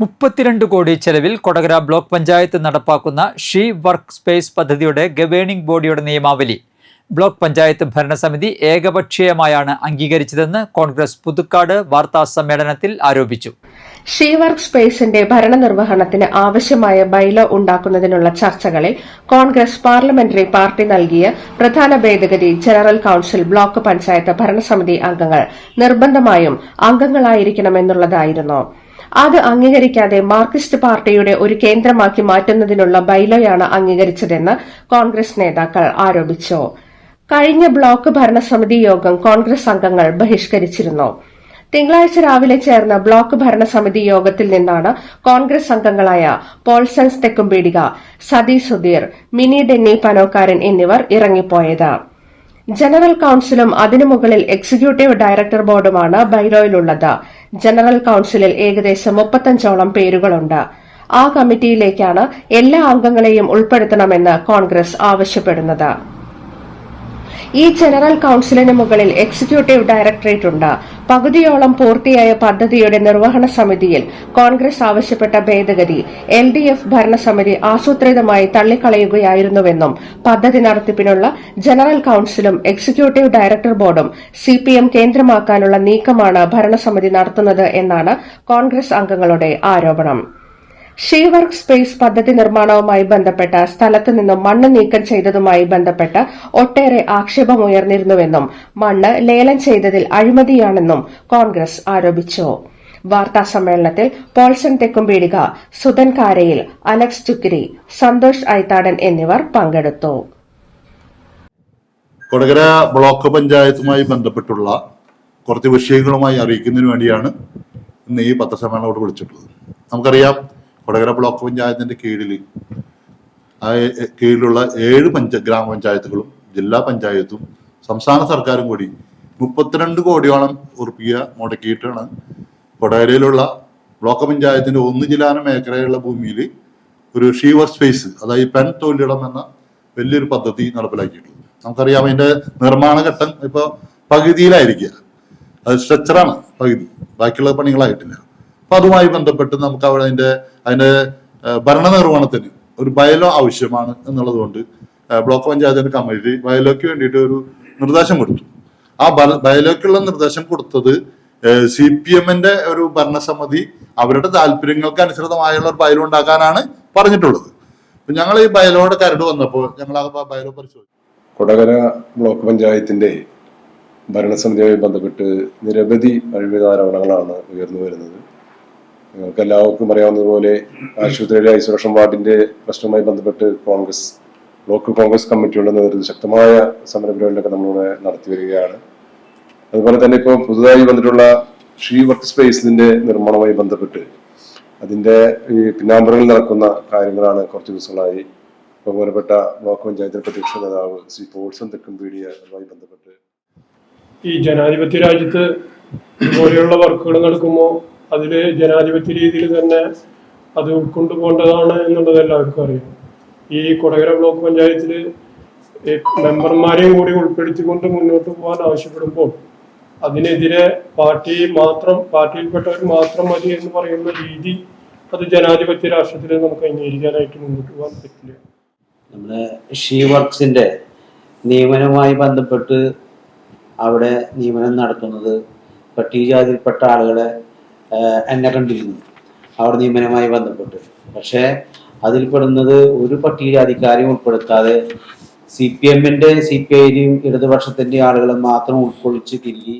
മുപ്പത്തിരണ്ട് കോടി ചെലവിൽ കൊടകര ബ്ലോക്ക് പഞ്ചായത്ത് നടപ്പാക്കുന്ന ഷീ വർക്ക് സ്പേസ് പദ്ധതിയുടെ ഗവേണിംഗ് ബോഡിയുടെ നിയമാവലി. ബ്ലോക്ക് പഞ്ചായത്ത് ഭരണസമിതി ഏകപക്ഷീയമായാണ് അംഗീകരിച്ചതെന്ന് കോൺഗ്രസ് പുതുക്കാട് വാർത്താ സമ്മേളനത്തിൽ ആരോപിച്ചു. ഷീ വർക്ക് സ്പേസിന്റെ ഭരണനിർവഹണത്തിന് ആവശ്യമായ ബൈലോ ഉണ്ടാക്കുന്നതിനുള്ള ചർച്ചകളിൽ കോൺഗ്രസ് പാർലമെന്ററി പാർട്ടി നൽകിയ പ്രധാന ഭേദഗതി ജനറൽ കൌൺസിൽ ബ്ലോക്ക് പഞ്ചായത്ത് ഭരണസമിതി അംഗങ്ങൾ നിർബന്ധമായും അംഗങ്ങളായിരിക്കണമെന്നുള്ളതായിരുന്നു. അത് അംഗീകരിക്കാതെ മാർക്സിസ്റ്റ് പാർട്ടിയുടെ ഒരു കേന്ദ്രമാക്കി മാറ്റുന്നതിനുള്ള ബൈലോയാണ് അംഗീകരിച്ചതെന്ന് കോൺഗ്രസ് നേതാക്കൾ ആരോപിച്ചു. കഴിഞ്ഞ ബ്ലോക്ക് ഭരണസമിതി യോഗം കോൺഗ്രസ് അംഗങ്ങൾ ബഹിഷ്കരിച്ചിരുന്നു. തിങ്കളാഴ്ച രാവിലെ ചേർന്ന ബ്ലോക്ക് ഭരണസമിതി യോഗത്തിൽ നിന്നാണ് കോൺഗ്രസ് അംഗങ്ങളായ പോൾസൻസ് തെക്കുംപീടിക സതി സുധീർ മിനി ഡെന്നി പനോക്കാരൻ എന്നിവർ ഇറങ്ങിപ്പോയത്. ജനറൽ കൌൺസിലും അതിനു മുകളിൽ എക്സിക്യൂട്ടീവ് ഡയറക്ടർ ബോർഡുമാണ് ബൈലോയിലുള്ളത് ജനറൽ കൌൺസിലിൽ ഏകദേശം മുപ്പത്തഞ്ചോളം പേരുകളുണ്ട്. ആ കമ്മിറ്റിയിലേക്കാണ് എല്ലാ അംഗങ്ങളെയും ഉൾപ്പെടുത്തണമെന്ന് കോൺഗ്രസ് ആവശ്യപ്പെടുന്നത്. ഈ ജനറൽ കൌൺസിലിന് മുകളിൽ എക്സിക്യൂട്ടീവ് ഡയറക്ടറേറ്റ് ഉണ്ട്. പകുതിയോളം പൂർത്തിയായ പദ്ധതിയുടെ നിർവഹണ സമിതിയിൽ കോൺഗ്രസ് ആവശ്യപ്പെട്ട ഭേദഗതി എൽ ഡി എഫ് ഭരണസമിതി ആസൂത്രിതമായി തള്ളിക്കളയുകയായിരുന്നുവെന്നും പദ്ധതി നടത്തിപ്പിനുള്ള ജനറൽ കൌൺസിലും എക്സിക്യൂട്ടീവ് ഡയറക്ടർ ബോർഡും സിപിഎം കേന്ദ്രമാക്കാനുള്ള നീക്കമാണ് ഭരണസമിതി നടത്തുന്നത് എന്നാണ് കോൺഗ്രസ് അംഗങ്ങളുടെ ആരോപണം. ഷീ വർക്ക് സ്പേസ് പദ്ധതി നിർമ്മാണവുമായി ബന്ധപ്പെട്ട സ്ഥലത്തു നിന്നും മണ്ണ് നീക്കം ചെയ്തതുമായി ബന്ധപ്പെട്ട് ഒട്ടേറെ ആക്ഷേപമുയർന്നിരുന്നുവെന്നും മണ്ണ് ലേലം ചെയ്തതിൽ അഴിമതിയാണെന്നും കോൺഗ്രസ് ആരോപിച്ചു. വാർത്താ സമ്മേളനത്തിൽ പോൾസൺ തെക്കുംപീടിക സുധൻ കാരയിൽ അലക്സ് ചുക്കിരി സന്തോഷ് ഐത്താടൻ എന്നിവർ പങ്കെടുത്തു. കൊടകര ബ്ലോക്ക് പഞ്ചായത്തുമായി ബന്ധപ്പെട്ടുള്ള കുറച്ച് വിഷയങ്ങളുമായി അറിയിക്കുന്നതിന് വേണ്ടിയാണ് ഇന്ന് ഈ പത്രസമ്മേളനം അവിടെ വിളിച്ചിട്ടുള്ളത്. നമുക്കറിയാം കൊടകര ബ്ലോക്ക് പഞ്ചായത്തിന്റെ കീഴിൽ ആ കീഴിലുള്ള ഏഴ് പഞ്ച ഗ്രാമപഞ്ചായത്തുകളും ജില്ലാ പഞ്ചായത്തും സംസ്ഥാന സർക്കാരും കൂടി മുപ്പത്തിരണ്ട് കോടിയോളം ഉറുപ്പിക മുടക്കിയിട്ടാണ് കൊടകരയിലുള്ള ബ്ലോക്ക് പഞ്ചായത്തിന്റെ ഒന്ന് ജില്ലാനം മേഖലയുള്ള ഭൂമിയിൽ ഒരു ഷീവർ സ്പേസ് അതായത് പെൻ തൊഴിലിടം എന്ന വലിയൊരു പദ്ധതി നടപ്പിലാക്കിയിട്ടുള്ളത്. നമുക്കറിയാം അതിന്റെ നിർമ്മാണ ഘട്ടം ഇപ്പൊ പകുതിയിലായിരിക്കുക. അത് സ്ട്രക്ചറാണ് പകുതി. ബാക്കിയുള്ള പണികളായിട്ടില്ല. അപ്പൊ അതുമായി ബന്ധപ്പെട്ട് നമുക്ക് അവിടെ അതിന്റെ അതിന്റെ ഏഹ്, ഭരണനിർവഹണത്തിന് ഒരു ബയലോ ആവശ്യമാണ് എന്നുള്ളതുകൊണ്ട് ബ്ലോക്ക് പഞ്ചായത്തിന്റെ കമ്മിറ്റി ബയലോക്ക് വേണ്ടിയിട്ട് ഒരു നിർദ്ദേശം കൊടുത്തു. ആ ബയലോക്കുള്ള നിർദ്ദേശം കൊടുത്തത് സി പി എമ്മിന്റെ ഒരു ഭരണസമിതി അവരുടെ താല്പര്യങ്ങൾക്ക് അനുസൃതമായുള്ള ഒരു ബയലോ ഉണ്ടാക്കാനാണ് പറഞ്ഞിട്ടുള്ളത്. അപ്പൊ ഞങ്ങൾ ഈ ബയലോയുടെ കരട് വന്നപ്പോൾ ഞങ്ങൾ ആ ബയലോ പരിശോധിച്ചു. കൊടകര ബ്ലോക്ക് പഞ്ചായത്തിന്റെ ഭരണസമിതിയുമായി ബന്ധപ്പെട്ട് നിരവധി അഴിമതി ആരോപണങ്ങളാണ് ഉയർന്നു വരുന്നത്. നിങ്ങൾക്ക് എല്ലാവർക്കും അറിയാവുന്നതുപോലെ ആശുപത്രിയിലെ ഐസൊലേഷൻ വാർഡിന്റെ പ്രശ്നവുമായി ബന്ധപ്പെട്ട് കോൺഗ്രസ് ബ്ലോക്ക് കോൺഗ്രസ് കമ്മിറ്റിയുടെ നേതൃത്വത്തിൽ ശക്തമായ സമരപരിപാടികളൊക്കെ നമ്മളിവിടെ നടത്തി വരികയാണ്. അതുപോലെ തന്നെ ഇപ്പോൾ പുതുതായി വന്നിട്ടുള്ള ഷീ വർക്ക് സ്പേസിന്റെ നിർമ്മാണവുമായി ബന്ധപ്പെട്ട് അതിന്റെ ഈ പിന്നാമ്പറയിൽ നടക്കുന്ന കാര്യങ്ങളാണ് കുറച്ച് ദിവസങ്ങളായി ബഹുമാനപ്പെട്ട ബ്ലോക്ക് പഞ്ചായത്തിലെ പ്രതിപക്ഷ നേതാവ് ശ്രീ പോൾസൺ തെക്കുംപീടിയ അതുമായി ബന്ധപ്പെട്ട് ഈ ജനാധിപത്യ രാജ്യത്ത് ഇതുപോലെയുള്ള വർക്കുകൾ നടക്കുമ്പോൾ അതിൽ ജനാധിപത്യ രീതിയിൽ തന്നെ അത് ഉൾക്കൊണ്ടുപോകേണ്ടതാണ് എന്നുള്ളത് എല്ലാവർക്കും അറിയാം. ഈ കൊടകര ബ്ലോക്ക് പഞ്ചായത്തിൽ മെമ്പർമാരെയും കൂടി ഉൾപ്പെടുത്തിക്കൊണ്ട് മുന്നോട്ട് പോകാൻ ആവശ്യപ്പെടുമ്പോൾ അതിനെതിരെ പാർട്ടി മാത്രം പാർട്ടിയിൽപ്പെട്ടവർ മാത്രം മതി എന്ന് പറയുന്ന രീതി അത് ജനാധിപത്യ രാഷ്ട്രത്തിൽ നമുക്ക് അംഗീകരിക്കാനായിട്ട് മുന്നോട്ട് പോകാൻ പറ്റില്ല. നമ്മുടെ ഷീ വർക്സിന്റെ നിയമനവുമായി ബന്ധപ്പെട്ട് അവിടെ നിയമനം നടത്തുന്നത് പട്ടികജാതിയിൽപ്പെട്ട ആളുകളെ എന്നെ കണ്ടിരുന്നു. അവിടെ നിയമനവുമായി ബന്ധപ്പെട്ട് പക്ഷേ അതിൽപ്പെടുന്നത് ഒരു പട്ടികജാതിക്കാരെയും ഉൾപ്പെടുത്താതെ സി പി എമ്മിന്റെ സി പി ഐയുടെയും ഇടതുപക്ഷത്തിന്റെ ആളുകളെ മാത്രം ഉൾക്കൊള്ളിച്ച് തിരികെ